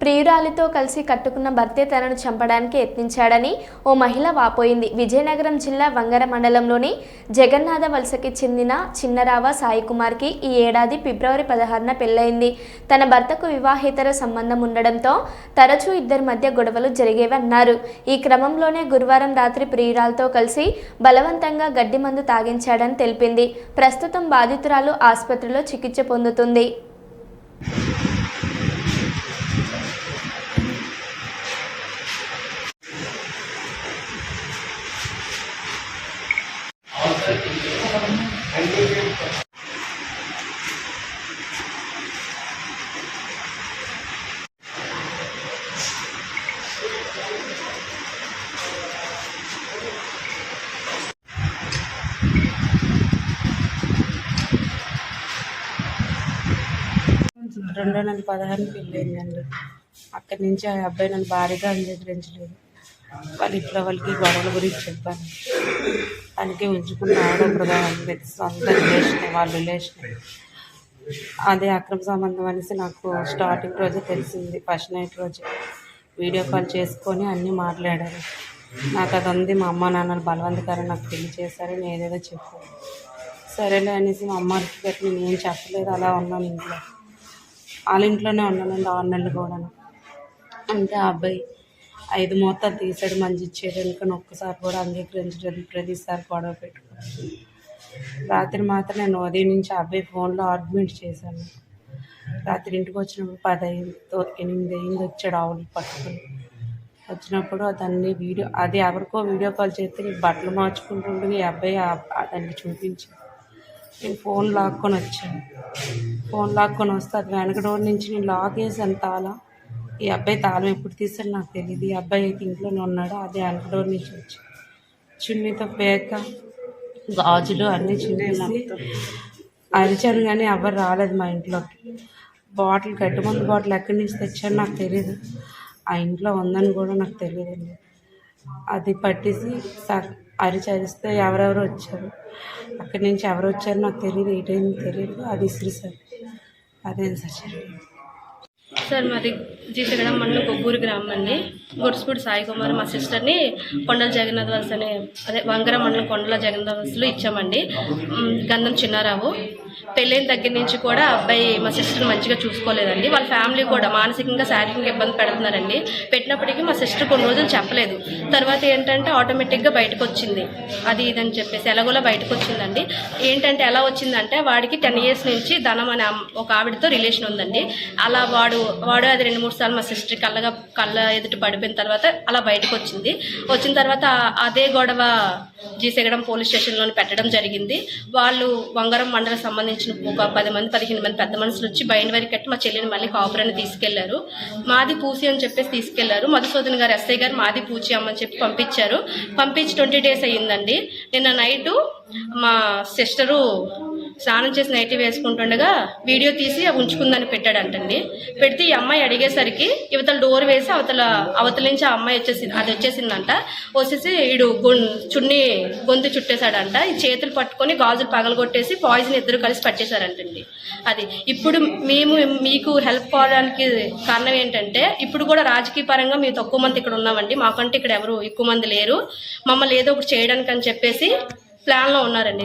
ప్రియురాలితో కలిసి కట్టుకున్న భర్తే తనను చంపడానికి యత్నించాడని ఓ మహిళ వాపోయింది. విజయనగరం జిల్లా వంగర మండలంలోని జగన్నాథ వలసకి చెందిన చిన్నరావ సాయికుమార్కి ఈ ఏడాది ఫిబ్రవరి పదహారున పెళ్ళయింది. తన భర్తకు వివాహేతర సంబంధం ఉండడంతో తరచూ ఇద్దరి మధ్య గొడవలు జరిగేవన్నారు. ఈ క్రమంలోనే గురువారం రాత్రి ప్రియురాలతో కలిసి బలవంతంగా గడ్డి మందు తాగించాడని తెలిపింది. ప్రస్తుతం బాధితురాలు ఆసుపత్రిలో చికిత్స పొందుతుంది. రెండో నెల వెళ్ళింది పెళ్ళయిందండి అక్కడి నుంచి ఆ అబ్బాయి నన్ను భారీగా అంగీకరించలేదు వాళ్ళ ఇంట్లో వాళ్ళకి గొడవల గురించి చెప్పాను. అందుకే ఉంచుకున్న ఆవిడ ప్రధాన సొంత రిలేషన్ వాళ్ళ రిలేషన్. అదే అక్రమ సంబంధం అనేసి నాకు స్టార్టింగ్ రోజే తెలిసింది ఫస్ట్ నైట్ రోజే. వీడియో కాల్ చేసుకొని అన్నీ మాట్లాడారు. నాకు అది ఉంది మా అమ్మ నాన్నలు బలవంతకరం నాకు పెళ్ళి చేశారని ఏదేదో చెప్పు సరేలే అనేసి మా అమ్మకి గట్టి నేను ఏం చెప్పలేదు అలా ఉన్నాను ఇంట్లో. వాళ్ళ ఇంట్లోనే ఉన్నానండి ఆరు నెలలు కూడా అంటే ఆ అబ్బాయి ఐదు మూతలు తీసాడు మంచి ఇచ్చేయడానికి ఒక్కసారి కూడా అంగీకరించడానికి ప్రతిసారి గొడవ పెట్టుకున్నాను రాత్రి మాత్రం నేను ఉదయం నుంచి ఆ అబ్బాయి ఫోన్లో ఆర్గ్యుమెంట్ చేశాను. రాత్రి ఇంటికి వచ్చినప్పుడు పదైదు ఎనిమిది అయింది వచ్చాడు ఆవులు పట్టుకుని. వచ్చినప్పుడు దాన్ని వీడియో అది ఎవరికో వీడియో కాల్ చేస్తే నీకు బట్టలు మార్చుకుంటుంటే ఈ అబ్బాయి ఆ- ఆ దానికి నేను ఫోన్ లాక్కొని వచ్చాను. ఫోన్ లాక్కొని వస్తే అది వెనక డోర్ నుంచి నేను లాక్ వేసాను తాలా ఈ అబ్బాయి తాళం ఎప్పుడు తీసాడు నాకు తెలియదు ఈ అబ్బాయి అయితే ఇంట్లోనే ఉన్నాడు. అదే వెనక నుంచి వచ్చి చున్నీతో పేక గాజులు అన్నీ చింపేసి అరిచాను కానీ ఎవరు రాలేదు మా ఇంట్లోకి. బాటిల్ గడ్డి బాటిల్ ఎక్కడి నుంచి తెచ్చాను నాకు తెలియదు ఆ ఇంట్లో ఉందని కూడా నాకు తెలియదండి అది పట్టేసి స- అరిచి అరిస్తే ఎవరెవరు వచ్చారు. అక్కడి నుంచి ఎవరు వచ్చారో నాకు తెలియదు ఏటైంది తెలియదు అది ఇసిరిసారు అదేం సార్ సార్ మాది జీసగడ మండలం కొబ్బూరు గ్రామం అండి. గుడ్స్పూడి సాయి కుమార్ మా సిస్టర్ని కొండల జగన్నాథ్ వలస అనే అదే వంగర మండలం కొండల జగన్నాథ్ వలసలో ఇచ్చామండి. గంధం చిన్నారావు. పెళ్ళైన దగ్గర నుంచి కూడా అబ్బాయి మా సిస్టర్ మంచిగా చూసుకోలేదండి. వాళ్ళ ఫ్యామిలీ కూడా మానసికంగా శారీరకంగా ఇబ్బంది పెడుతున్నారండి. పెట్టినప్పటికీ మా సిస్టర్ కొన్ని రోజులు చెప్పలేదు. తర్వాత ఏంటంటే ఆటోమేటిక్గా బయటకు వచ్చింది. అది ఇదని చెప్పేసి ఎలాగోలా బయటకు వచ్చిందండి. ఏంటంటే ఎలా వచ్చిందంటే వాడికి టెన్ ఇయర్స్ నుంచి ధనం అనే ఒక ఆవిడతో రిలేషన్ ఉందండి. అలా వాడు వాడు అది రెండు మూడు సార్లు మా సిస్టర్ కళ్ళగా కళ్ళ ఎదుటి పడిపోయిన తర్వాత అలా బయటకు వచ్చింది. వచ్చిన తర్వాత అదే గొడవ జీసెగడం పోలీస్ స్టేషన్లోని పెట్టడం జరిగింది. వాళ్ళు వంగరం మండలం సంబంధించిన ఒక పది మంది పదిహేను మంది పెద్ద మనుషులు వచ్చి బయట వరకు కట్టి మా చెల్లిని మళ్ళీ కాపురాన్ని తీసుకెళ్ళారు. మాది పూసి అని చెప్పేసి తీసుకెళ్ళారు. మధుసూదన్ గారు ఎస్ఐ గారు మాది పూచి అమ్మని చెప్పి పంపించారు. పంపించి ట్వంటీ డేస్ అయ్యిందండి. నిన్న నైటు మా సిస్టరు స్నానం చేసి నైటీ వేసుకుంటుండగా వీడియో తీసి ఉంచుకుందని పెట్టాడంటండి. పెడితే ఈ అమ్మాయి అడిగేసరికి ఇవతల డోర్ వేసి అవతల అవతల నుంచి ఆ అమ్మాయి వచ్చేసింది అది వచ్చేసిందంట. వచ్చేసి వీడు గొం- చున్నీ గొంతు చుట్టేశాడంట. ఈ చేతులు పట్టుకొని గాజులు పగలగొట్టేసి పాయిజన్ ఇద్దరు కలిసి పట్టేశారంటండి. అది ఇప్పుడు మేము మీకు హెల్ప్ కావడానికి కారణం ఏంటంటే ఇప్పుడు కూడా రాజకీయ పరంగా మేము తక్కువ మంది ఇక్కడ ఉన్నామండి. మాకంటే ఇక్కడ ఎవరు ఎక్కువ మంది లేరు. మమ్మల్ని ఏదో ఒకటి చేయడానికి అని చెప్పేసి ప్లాన్లో ఉన్నారండి.